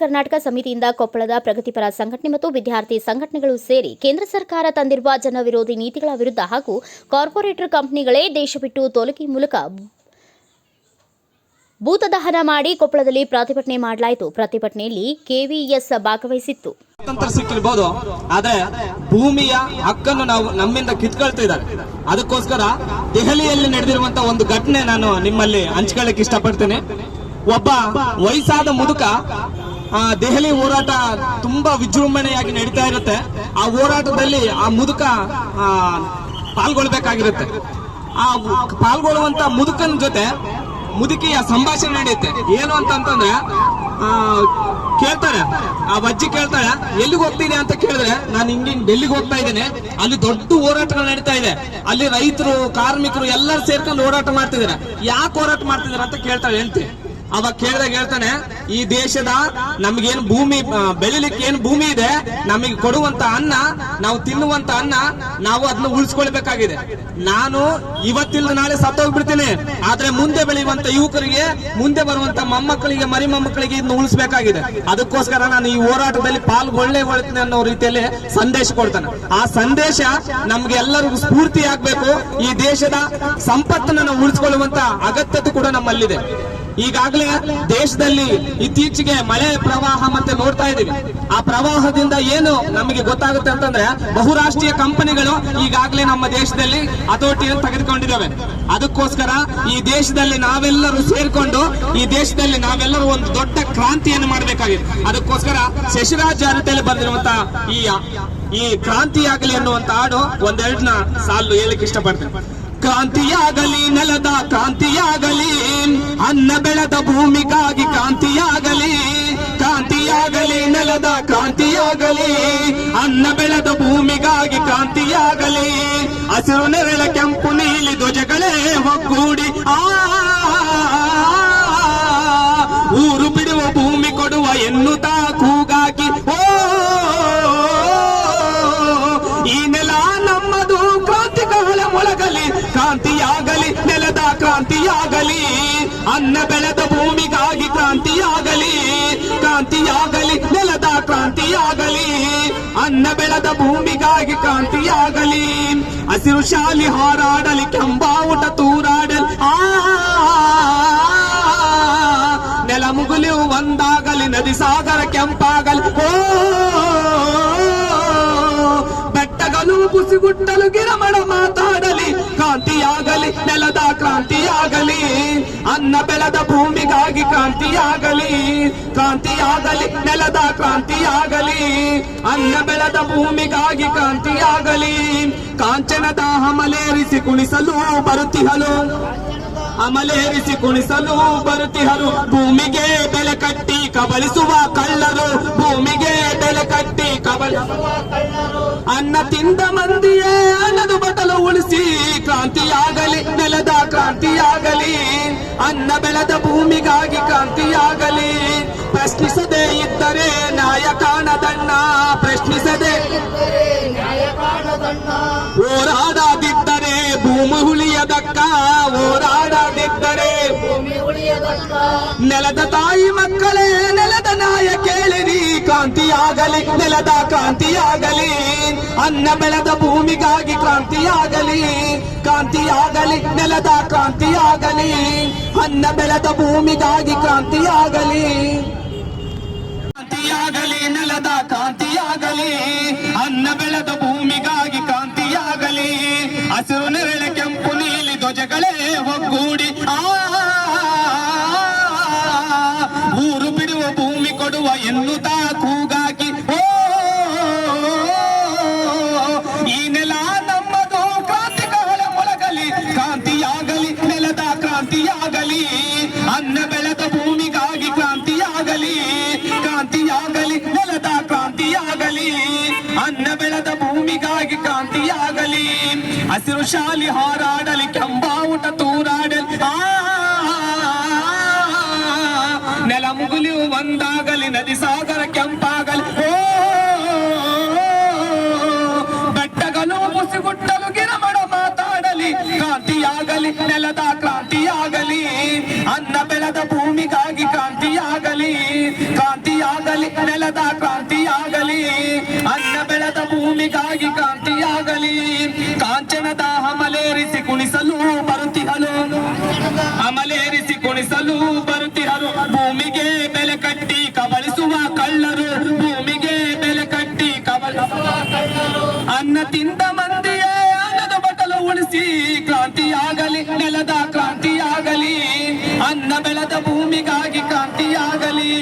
ಕರ್ನಾಟಕ ಸಮಿತಿಯಿಂದ ಕೊಪ್ಪಳದ ಪ್ರಗತಿಪರ ಸಂಘಟನೆ ಮತ್ತು ವಿದ್ಯಾರ್ಥಿ ಸಂಘಟನೆಗಳು ಸೇರಿ ಕೇಂದ್ರ ಸರ್ಕಾರ ತಂದಿರುವ ಜನ ವಿರೋಧಿ ನೀತಿಗಳ ವಿರುದ್ಧ ಹಾಗೂ ಕಾರ್ಪೊರೇಟರ್ ಕಂಪನಿಗಳೇ ದೇಶ ಬಿಟ್ಟು ತೊಲಗಿ ಮೂಲಕ ಭೂತದಹನ ಮಾಡಿ ಕೊಪ್ಪಳದಲ್ಲಿ ಪ್ರತಿಭಟನೆ ಮಾಡಲಾಯಿತು. ಪ್ರತಿಭಟನೆಯಲ್ಲಿ ಕೆವಿಎಸ್ ಭಾಗವಹಿಸಿತ್ತು. ಸಿಕ್ಕಿರ್ಬೋದು, ಆದ್ರೆ ಭೂಮಿಯ ಹಕ್ಕನ್ನು ನಾವು ನಮ್ಮಿಂದ ಕಿತ್ಕೊಳ್ತಾ ಇದ್ದಾರೆ. ಅದಕ್ಕೋಸ್ಕರ ದೆಹಲಿಯಲ್ಲಿ ನಡೆದಿರುವಂತಹ ಒಂದು ಘಟನೆ ನಾನು ನಿಮ್ಮಲ್ಲಿ ಹಂಚ್ಕೊಳ್ಳಿಕ್ಕೆ ಇಷ್ಟಪಡ್ತೇನೆ. ಒಬ್ಬ ವಯಸ್ಸಾದ ಮುದುಕ ದೆಹಲಿ ಹೋರಾಟ ತುಂಬಾ ವಿಜೃಂಭಣೆಯಾಗಿ ನಡೀತಾ ಇರುತ್ತೆ. ಆ ಹೋರಾಟದಲ್ಲಿ ಆ ಮುದುಕ ಪಾಲ್ಗೊಳ್ಬೇಕಾಗಿರುತ್ತೆ. ಆ ಪಾಲ್ಗೊಳ್ಳುವಂತ ಮುದುಕನ ಜೊತೆ ಮುದುಕಿಯ ಸಂಭಾಷಣೆ ನಡೆಯುತ್ತೆ. ಏನು ಅಂತಂತಂದ್ರೆ ಆ, ಕೇಳ್ತಾರೆ. ಆ ಅಜ್ಜಿ ಕೇಳ್ತಾಳೆ ಎಲ್ಲಿಗೆ ಹೋಗ್ತೀನಿ ಅಂತ ಕೇಳಿದ್ರೆ ನಾನು ಹಿಂಗಿಂಗ್ ಡೆಲ್ಲಿಗೆ ಹೋಗ್ತಾ ಇದ್ದೇನೆ. ಅಲ್ಲಿ ದೊಡ್ಡ ಹೋರಾಟಗಳು ನಡೀತಾ ಇದೆ. ಅಲ್ಲಿ ರೈತರು ಕಾರ್ಮಿಕರು ಎಲ್ಲರೂ ಸೇರ್ಕೊಂಡು ಹೋರಾಟ ಮಾಡ್ತಿದ್ದಾರೆ. ಯಾಕೆ ಹೋರಾಟ ಮಾಡ್ತಿದ್ದಾರೆ? ಅಂತ ಕೇಳ್ತಾಳೆ ಹೇಳ್ತಿ ಅವಾಗ ಕೇಳಿದಾಗ ಹೇಳ್ತಾನೆ, ಈ ದೇಶದ ನಮ್ಗೇನ್ ಭೂಮಿ ಬೆಳಿಲಿಕ್ಕೆ ಏನ್ ಭೂಮಿ ಇದೆ, ನಮಗೆ ಕೊಡುವಂತ ಅನ್ನ, ನಾವು ತಿನ್ನುವಂತ ಅನ್ನ, ನಾವು ಅದನ್ನ ಉಳಿಸ್ಕೊಳ್ಬೇಕಾಗಿದೆ. ನಾನು ಇವತ್ತಿಲ್ಲ ನಾಳೆ ಸತ್ತೋಗ್ಬಿಡ್ತೀನಿ. ಆದ್ರೆ ಮುಂದೆ ಬೆಳೆಯುವಂತ ಯುವಕರಿಗೆ, ಮುಂದೆ ಬರುವಂತ ಮೊಮ್ಮಕ್ಕಳಿಗೆ ಮರಿ ಮೊಮ್ಮಕ್ಕಳಿಗೆ ಇದನ್ನ ಉಳಿಸ್ಬೇಕಾಗಿದೆ. ಅದಕ್ಕೋಸ್ಕರ ನಾನು ಈ ಹೋರಾಟದಲ್ಲಿ ಪಾಲ್ಗೊಳ್ಳೇ ಹೊಳ್ತೀನಿ ಅನ್ನೋ ರೀತಿಯಲ್ಲಿ ಸಂದೇಶ ಕೊಡ್ತಾನೆ. ಆ ಸಂದೇಶ ನಮ್ಗೆ ಎಲ್ಲರಿಗೂ ಸ್ಫೂರ್ತಿ ಆಗ್ಬೇಕು. ಈ ದೇಶದ ಸಂಪತ್ತನ್ನು ಉಳಿಸ್ಕೊಳ್ಳುವಂತ ಅಗತ್ಯತೆ ಕೂಡ ನಮ್ಮಲ್ಲಿದೆ. ಈಗಾಗಲೇ ದೇಶದಲ್ಲಿ ಇತ್ತೀಚೆಗೆ ಮಳೆ ಪ್ರವಾಹ ಮತ್ತೆ ನೋಡ್ತಾ ಇದೀವಿ ಆ ಪ್ರವಾಹದಿಂದ ಏನು ನಮಗೆ ಗೊತ್ತಾಗುತ್ತೆ ಅಂತಂದ್ರೆ, ಬಹುರಾಷ್ಟ್ರೀಯ ಕಂಪನಿಗಳು ಈಗಾಗಲೇ ನಮ್ಮ ದೇಶದಲ್ಲಿ ಹತೋಟಿಯನ್ನು ತೆಗೆದುಕೊಂಡಿದ್ದಾವೆ. ಅದಕ್ಕೋಸ್ಕರ ಈ ದೇಶದಲ್ಲಿ ನಾವೆಲ್ಲರೂ ಸೇರ್ಕೊಂಡು, ಈ ದೇಶದಲ್ಲಿ ನಾವೆಲ್ಲರೂ ಒಂದು ದೊಡ್ಡ ಕ್ರಾಂತಿಯನ್ನು ಮಾಡಬೇಕಾಗಿದೆ. ಅದಕ್ಕೋಸ್ಕರ ಶಶಿರಾಜ್ ಜಾರತಿಯಲ್ಲಿ ಬಂದಿರುವಂತಹ ಈ ಈ ಕ್ರಾಂತಿಯಾಗಲಿ ಅನ್ನುವಂತ ಹಾಡು ಒಂದೆರಡನ್ನ ಸಾಲು ಹೇಳಕ್ ಇಷ್ಟಪಡ್ತೇನೆ. ಕ್ರಾಂತಿಯಾಗಲಿ, ನೆಲದ ಕಾಂತಿಯಾಗಲಿ ಅನ್ನ ಬೆಳೆದ ಭೂಮಿಗಾಗಿ ಕಾಂತಿಯಾಗಲಿ ಕಾಂತಿಯಾಗಲಿ ನೆಲದ ಕಾಂತಿಯಾಗಲಿ ಅನ್ನ ಬೆಳೆದ ಭೂಮಿಗಾಗಿ ಕಾಂತಿಯಾಗಲಿ ಹಸಿರು ನೆರಳ ಕೆಂಪು ನೀಲಿ ಧ್ವಜಗಳೇ ಒಗ್ಗೂಡಿ, ಆ, ಊರು ಬಿಡುವ ಭೂಮಿ ಕೊಡುವ ಎನ್ನುತ್ತಾ ಕೂಗಾಕಿ, ಓ, ಈ ನೆಲ ನಮ್ಮದು ಕ್ರಾಂತಿಗಳ ಮೊಳಗಲಿ ಕ್ರಾಂತಿಯಾಗಲಿ ನೆಲದ ಕ್ರಾಂತಿಯಾಗಲಿ ಅನ್ನ ಬೆಳೆದ ಭೂಮಿಗಾಗಿ ಕ್ರಾಂತಿಯಾಗಲಿ ಕ್ರಾಂತಿಯಾಗಲಿ ನೆಲದ ಕ್ರಾಂತಿಯಾಗಲಿ ಅನ್ನ ಬೆಳೆದ ಭೂಮಿಗಾಗಿ ಕ್ರಾಂತಿಯಾಗಲಿ ಹಸಿರು ಶಾಲಿ ಹಾರಾಡಲಿ ಕೆಂಬಾವುಟ ತೂರಾಡಲಿ ಆ ನೆಲ ಮುಗುಲಿ ಒಂದಾಗಲಿ ನದಿ ಸಾಗರ ಕೆಂಪಾಗಲಿ ಓ ಬೆಟ್ಟಗಳು ಕುಸಿಗುಟ್ಟಲು ಗಿರಮಡ ಕ್ರಾಂತಿಯಾಗಲಿ ನೆಲದ ಕ್ರಾಂತಿಯಾಗಲಿ, ಅನ್ನ ಬೆಳೆದ ಭೂಮಿಗಾಗಿ ಕ್ರಾಂತಿಯಾಗಲಿ ಕ್ರಾಂತಿಯಾಗಲಿ, ನೆಲದ ಕ್ರಾಂತಿಯಾಗಲಿ, ಅನ್ನ ಬೆಳೆದ ಭೂಮಿಗಾಗಿ ಕ್ರಾಂತಿಯಾಗಲಿ, ಕಾಂಚನದ ಹಮಲೇರಿಸಿ ಕುಣಿಸಲು ಬರುತ್ತಿಹಲು, ಅಮಲೇರಿಸಿ ಕುಣಿಸಲು ಬರುತ್ತಿಹರು ಭೂಮಿಗೆ ಬೆಲೆ ಕಟ್ಟಿ ಕಬಳಿಸುವ ಕಳ್ಳರು, ಭೂಮಿಗೆ ಬೆಲೆ ಕಟ್ಟಿ ಕಬಳಿಸುವ ಅನ್ನ ತಿಂದ ಮಂದಿಯೇ ಅನ್ನದು ಬಟಲು ಉಳಿಸಿ ಕ್ರಾಂತಿಯಾಗಲಿ, ನೆಲದ ಕ್ರಾಂತಿಯಾಗಲಿ, ಅನ್ನ ಬೆಳೆದ ಭೂಮಿಗಾಗಿ ಕ್ರಾಂತಿಯಾಗಲಿ. ಪ್ರಶ್ನಿಸದೆ ಇದ್ದರೆ ನ್ಯಾಯ ಕಾಣದಣ್ಣ, ಪ್ರಶ್ನಿಸದೆ ಹೋರಾಡದಿದ್ದರೆ ಭೂಮಿ ಉಳಿಯದಕ್ಕ, ಹೋರಾಡದಿದ್ದರೆ ನೆಲದ ತಾಯಿ ಮಕ್ಕಳೇ, ನೆಲದ ನಾಯ ಕೇಳಿರಿ, ಕ್ರಾಂತಿಯಾಗಲಿ, ನೆಲದ ಕ್ರಾಂತಿಯಾಗಲಿ. ಅನ್ನ ಬೆಳೆದ ಭೂಮಿಗಾಗಿ ಕ್ರಾಂತಿಯಾಗಲಿ ಕ್ರಾಂತಿಯಾಗಲಿ, ನೆಲದ ಕ್ರಾಂತಿಯಾಗಲಿ, ಅನ್ನ ಬೆಳೆದ ಭೂಮಿಗಾಗಿ ಕ್ರಾಂತಿಯಾಗಲಿ. ಕ್ರಾಂತಿಯಾಗಲಿ, ನೆಲದ ಕ್ರಾಂತಿಯಾಗಲಿ, ಅನ್ನ ಬೆಳೆದ ಭೂಮಿಗಾಗಿ ಕ್ರಾಂತಿಯಾಗಲಿ. ಹಸಿರು ನೆರಳೆ ಕೆಂಪು ನೀಲಿ ಧ್ವಜಗಳೇ ಒಗ್ಗೂಡಿ ಅನ್ನ ಬೆಳೆದ ಭೂಮಿಗಾಗಿ ಕಾಂತಿಯಾಗಲಿ ಹಸಿರು ಶಾಲಿ ಹಾರಾಡಲಿ ಕೆಂಬಾವುಟ ತೂರಾಡಲಿ ಆ ನೆಲ ಮುಗುಲಿ ಒಂದಾಗಲಿ ನದಿ ಸಾಗರ ಕೆಂಪಾಗಲಿ ಓ ಬೆಟ್ಟಗಳು ಮುಸಿಗುಟ್ಟಲು ಗಿರಮಣ ಮಾತಾಡಲಿ ಕ್ರಾಂತಿಯಾಗಲಿ ನೆಲದ ಕ್ರಾಂತಿಯಾಗಲಿ ಅನ್ನ ಬೆಳೆದ ಭೂಮಿಗಾಗಿ ಕಾಂತಿಯಾಗಲಿ ಕಾಂತಿಯಾಗಲಿ ನೆಲದ ಅನ್ನ ಭೂಮಿಗಾಗಿ ಕ್ರಾಂತಿಯಾಗಲಿ ಕಾಂಚನದ ಅಮಲೇರಿಸಿ ಕುಣಿಸಲು ಬರುತ್ತಿಹಲು. ಅಮಲೇರಿಸಿ ಕುಣಿಸಲು ಬರುತ್ತಿಹಲು. ಭೂಮಿಗೆ ಬೆಲೆ ಕಟ್ಟಿ ಕಬಳಿಸುವ ಕಳ್ಳರು ಭೂಮಿಗೆ ಬೆಲೆ ಕಟ್ಟಿ ಕಬಳಿಸುವ ಅನ್ನ ತಿಂದ ಮಂದಿಯ ಅನ್ನದ ಬಟಲು ಉಳಿಸಿ ಕ್ರಾಂತಿಯಾಗಲಿ. ನೆಲದ ಕ್ರಾಂತಿಯಾಗಲಿ. ಅನ್ನ ಬೆಳೆದ ಭೂಮಿಗಾಗಿ ಕ್ರಾಂತಿಯಾಗಲಿ.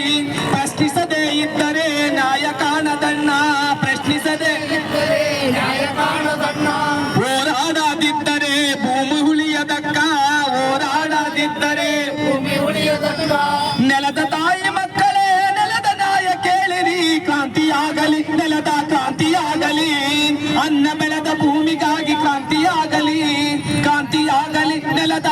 ಬಂದರೆ ಭೂಮಿ ನೆಲದ ತಾಯಿ ಮಕ್ಕಳೇ, ನೆಲದ ನಾಯ ಕೇಳಿರಿ, ಕ್ರಾಂತಿಯಾಗಲಿ, ನೆಲದ ಕಾಂತಿಯಾಗಲಿ ಅನ್ನ ಬೆಳೆದ ಭೂಮಿಗಾಗಿ ಕ್ರಾಂತಿಯಾಗಲಿ ಕ್ರಾಂತಿಯಾಗಲಿ, ನೆಲದ